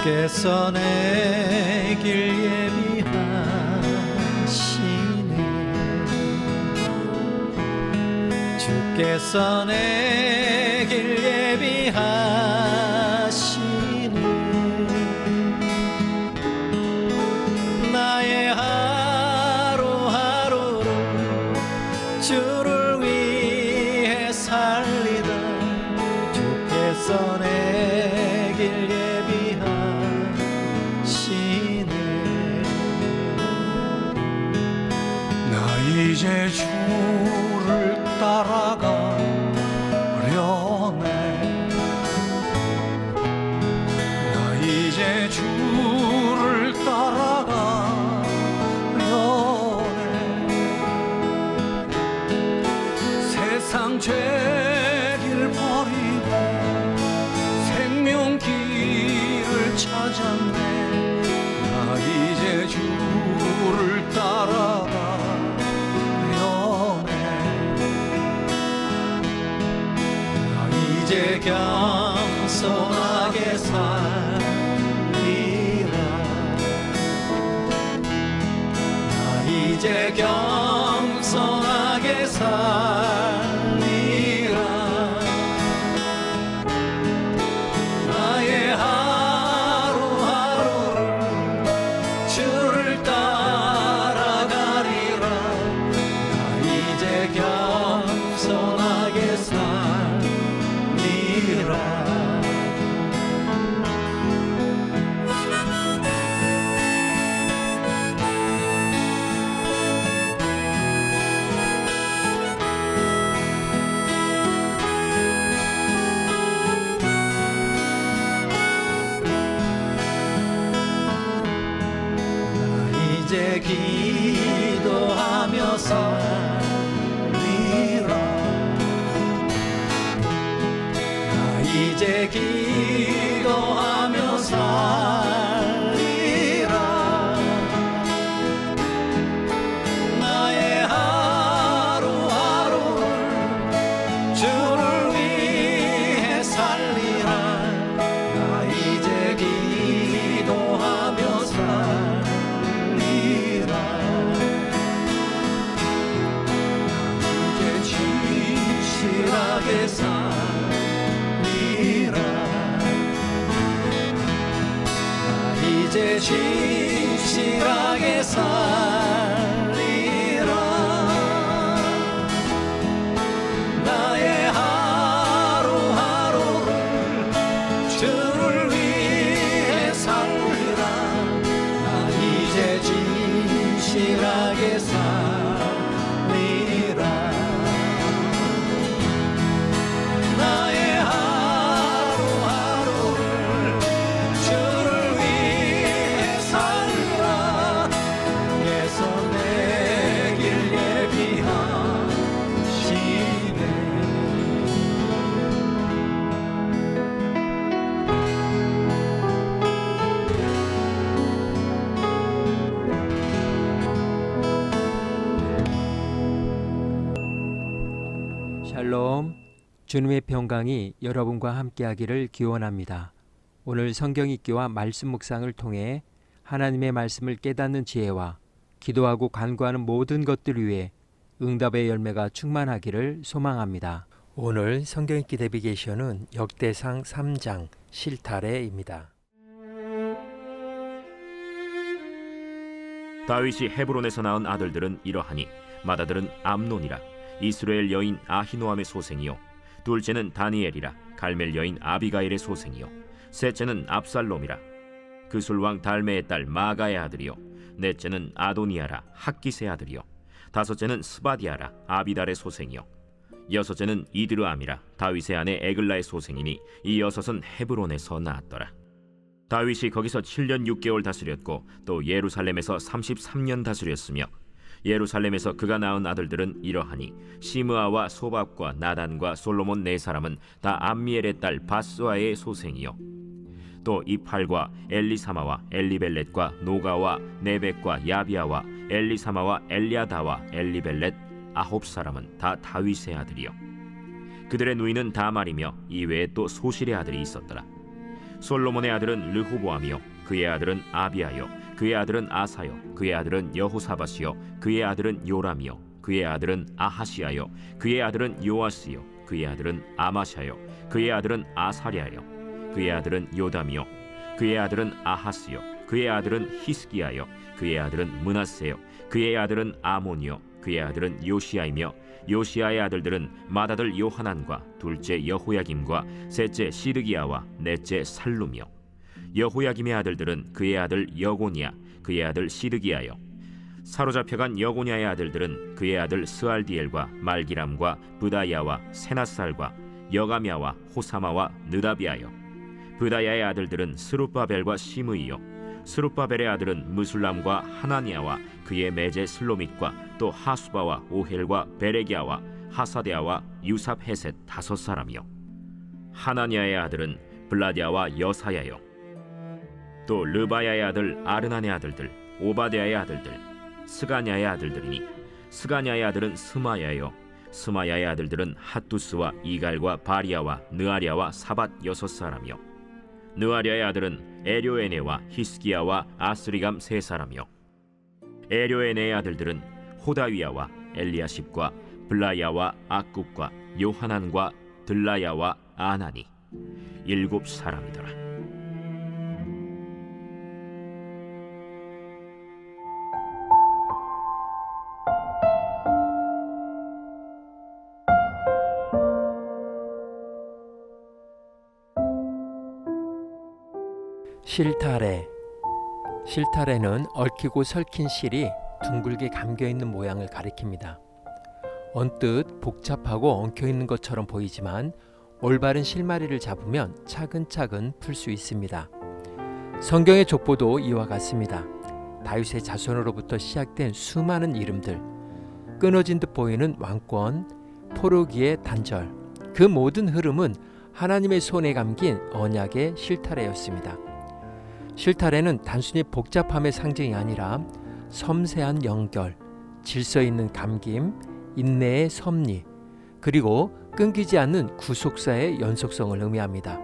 주께서 내 길 예비하시네. 주께서 내 이제 주를 따라가 이제 겸손하게 살리라? 나 이제 겸 샬롬 주님의 평강이 여러분과 함께하기를 기원합니다. 오늘 성경 읽기와 말씀 묵상을 통해 하나님의 말씀을 깨닫는 지혜와 기도하고 간구하는 모든 것들 위해 응답의 열매가 충만하기를 소망합니다. 오늘 성경 읽기 내비게이션은 역대상 3장 실타래입니다. 다윗이 헤브론에서 낳은 아들들은 이러하니 맏아들은 암논이라 이스라엘 여인 아히노함의 소생이요. 둘째는 다니엘이라 갈멜 여인 아비가일의 소생이요. 셋째는 압살롬이라. 그술 왕 달메의 딸 마가의 아들이요. 넷째는 아도니아라 학기스의 아들이요. 다섯째는 스바디아라 아비달의 소생이요. 여섯째는 이드르암이라 다윗의 아내 에글라의 소생이니 이 여섯은 헤브론에서 낳았더라. 다윗이 거기서 7년 6개월 다스렸고 또 예루살렘에서 33년 다스렸으며 예루살렘에서 그가 낳은 아들들은 이러하니 시므아와 소밥과 나단과 솔로몬 네 사람은 다 암미엘의 딸 바스와의 소생이요. 또 이팔과 엘리사마와 엘리벨렛과 노가와 네벡과 야비아와 엘리사마와 엘리아다와 엘리벨렛 아홉 사람은 다 다윗의 아들이요. 그들의 누이는 다말이며 이외에 또 소실의 아들이 있었더라. 솔로몬의 아들은 르호보암이요. 그의 아들은 아비아요 그의 아들은 아사요 그의 아들은 여호사밧이요 그의 아들은 요람이요 그의 아들은 아하시아요 그의 아들은 요아스요 그의 아들은 아마샤요 그의 아들은 아사랴요 그의 아들은 요담이요 그의 아들은 아하스요 그의 아들은 히스기야요 그의 아들은 문하세요 그의 아들은 아몬이요 그의 아들은 요시아이며 요시아의 아들들은 맏아들 요하난과 둘째 여호야김과 셋째 시르기야와 넷째 살룸이요 여호야김의 아들들은 그의 아들 여고니야 그의 아들 시르기야요. 사로잡혀간 여고냐의 아들들은 그의 아들 스알디엘과 말기람과 부다야와 세나살과 여가미야와 호사마와 느다비아요. 부다야의 아들들은 스룹바벨과 시므이요. 스룹바벨의 아들은 무술람과 하나니아와 그의 매제 슬로밋과 또 하수바와 오헬과 베레기아와 하사데아와 유삽헤셋 다섯 사람이요. 하나니아의 아들은 블라디아와 여사야요 또 르바야의 아들 아르난의 아들들 오바데아의 아들들 스가냐의 아들들이니 스가냐의 아들은 스마야요. 스마야의 아들들은 핫두스와 이갈과 바리아와 느아리아와 사밧 여섯 사람이요. 느아리아의 아들은 에료에네와 히스기야와 아스리감 세 사람이요. 에료에네의 아들들은 호다위야와 엘리야십과 블라야와 악굽과 요하난과 들라야와 아나니 일곱 사람이더라 실타래 실타래는 얽히고 설킨 실이 둥글게 감겨 있는 모양을 가리킵니다. 언뜻 복잡하고 엉켜 있는 것처럼 보이지만 올바른 실마리를 잡으면 차근차근 풀 수 있습니다. 성경의 족보도 이와 같습니다. 다윗의 자손으로부터 시작된 수많은 이름들, 끊어진 듯 보이는 왕권, 포로기의 단절, 그 모든 흐름은 하나님의 손에 감긴 언약의 실타래였습니다. 실타래는 단순히 복잡함의 상징이 아니라 섬세한 연결, 질서 있는 감김, 인내의 섭리, 그리고 끊기지 않는 구속사의 연속성을 의미합니다.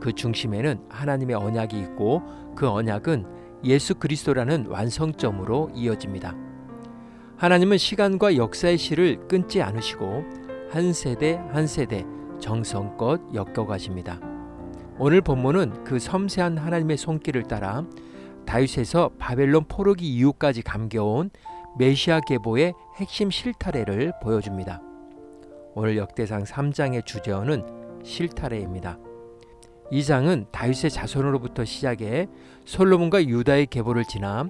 그 중심에는 하나님의 언약이 있고 그 언약은 예수 그리스도라는 완성점으로 이어집니다. 하나님은 시간과 역사의 실을 끊지 않으시고 한 세대 한 세대 정성껏 엮어 가십니다. 오늘 본문은 그 섬세한 하나님의 손길을 따라 다윗에서 바벨론 포로기 이후까지 감겨온 메시아 계보의 핵심 실타래를 보여줍니다. 오늘 역대상 3장의 주제어는 실타래입니다. 이 장은 다윗의 자손으로부터 시작해 솔로몬과 유다의 계보를 지나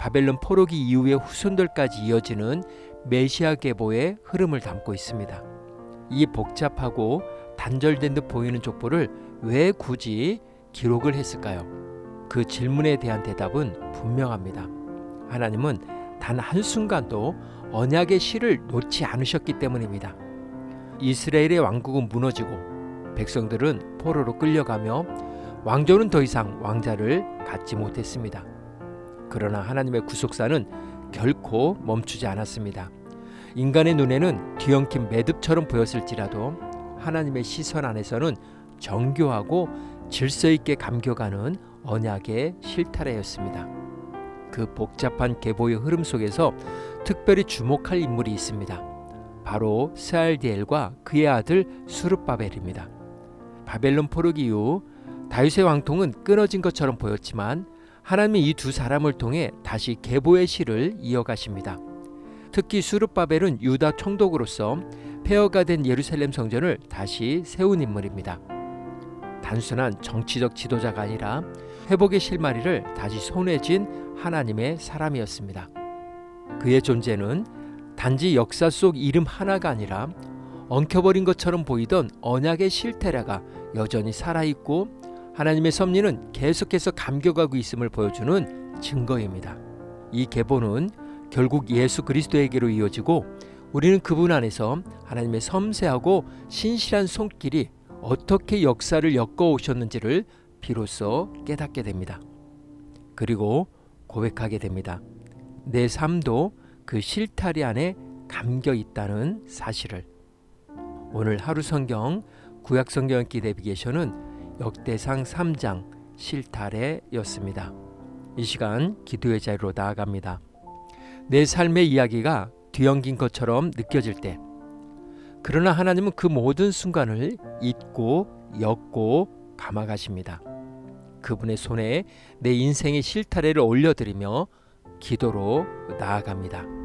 바벨론 포로기 이후의 후손들까지 이어지는 메시아 계보의 흐름을 담고 있습니다. 이 복잡하고 단절된 듯 보이는 족보를 왜 굳이 기록을 했을까요? 그 질문에 대한 대답은 분명합니다. 하나님은 단 한순간도 언약의 실을 놓지 않으셨기 때문입니다. 이스라엘의 왕국은 무너지고 백성들은 포로로 끌려가며 왕조는 더 이상 왕자를 갖지 못했습니다. 그러나 하나님의 구속사는 결코 멈추지 않았습니다. 인간의 눈에는 뒤엉킨 매듭처럼 보였을지라도 하나님의 시선 안에서는 정교하고 질서 있게 감겨가는 언약의 실타래였습니다. 그 복잡한 계보의 흐름 속에서 특별히 주목할 인물이 있습니다. 바로 스알디엘과 그의 아들 수르바벨입니다. 바벨론 포로기 이후 다윗의 왕통은 끊어진 것처럼 보였지만 하나님이 이 두 사람을 통해 다시 계보의 실을 이어가십니다. 특히 수르바벨은 유다 총독으로서 폐허가 된 예루살렘 성전을 다시 세운 인물입니다. 단순한 정치적 지도자가 아니라 회복의 실마리를 다시 손에 쥔 하나님의 사람이었습니다. 그의 존재는 단지 역사 속 이름 하나가 아니라 엉켜버린 것처럼 보이던 언약의 실태라가 여전히 살아있고 하나님의 섭리는 계속해서 감겨가고 있음을 보여주는 증거입니다. 이 계보는 결국 예수 그리스도에게로 이어지고 우리는 그분 안에서 하나님의 섬세하고 신실한 손길이 어떻게 역사를 엮어 오셨는지를 비로소 깨닫게 됩니다. 그리고 고백하게 됩니다. 내 삶도 그 실타리 안에 감겨 있다는 사실을. 오늘 하루 성경 구약 성경 기대비게션은 역대상 3장 실타래였습니다. 이 시간 기도의 자리로 나아갑니다. 내 삶의 이야기가 뒤엉긴 것처럼 느껴질 때 그러나 하나님은 그 모든 순간을 잊고 엮고 감아가십니다. 그분의 손에 내 인생의 실타래를 올려드리며 기도로 나아갑니다.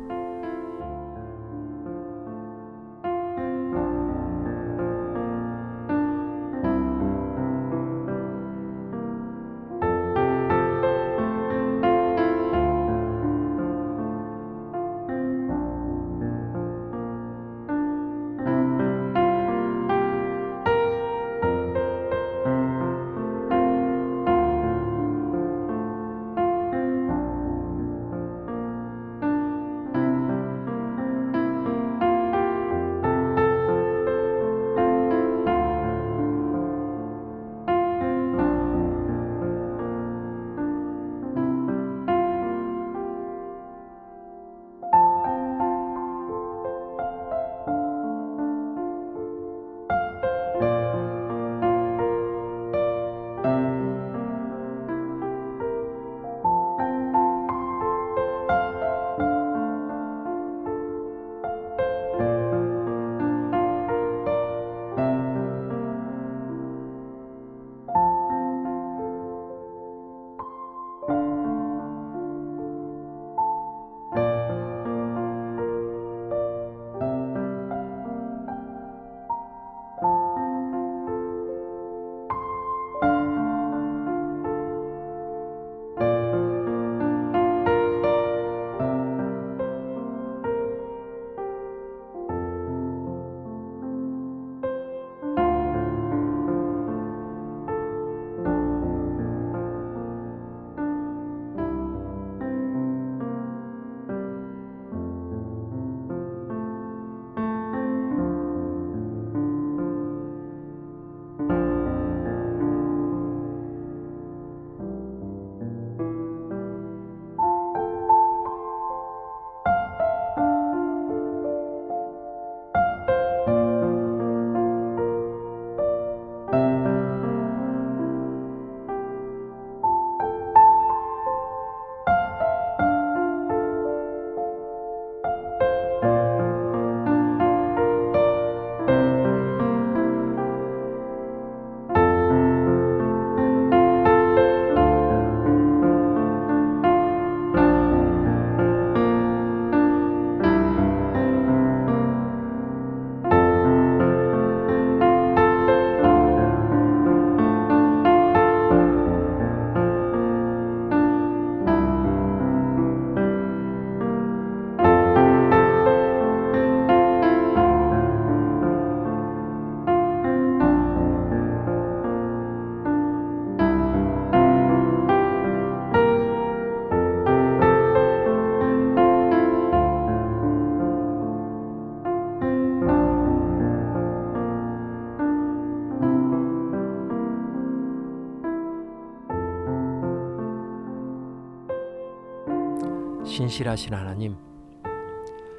신실하신 하나님,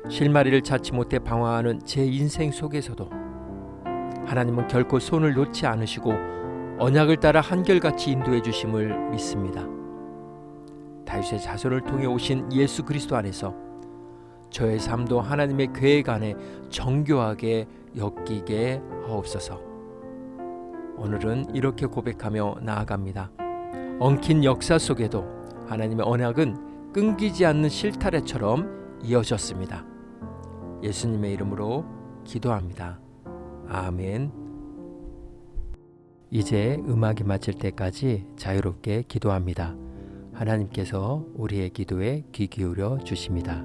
실마리를 찾지 못해 방황하는 제 인생 속에서도 하나님은 결코 손을 놓지 않으시고 언약을 따라 한결같이 인도해 주심을 믿습니다. 다윗의 자손을 통해 오신 예수 그리스도 안에서 저의 삶도 하나님의 계획 안에 정교하게 엮이게 하옵소서. 오늘은 이렇게 고백하며 나아갑니다. 엉킨 역사 속에도 하나님의 언약은 끊기지 않는 실타래처럼 이어졌습니다. 예수님의 이름으로 기도합니다. 아멘. 이제 음악이 마칠 때까지 자유롭게 기도합니다. 하나님께서 우리의 기도에 귀 기울여 주십니다.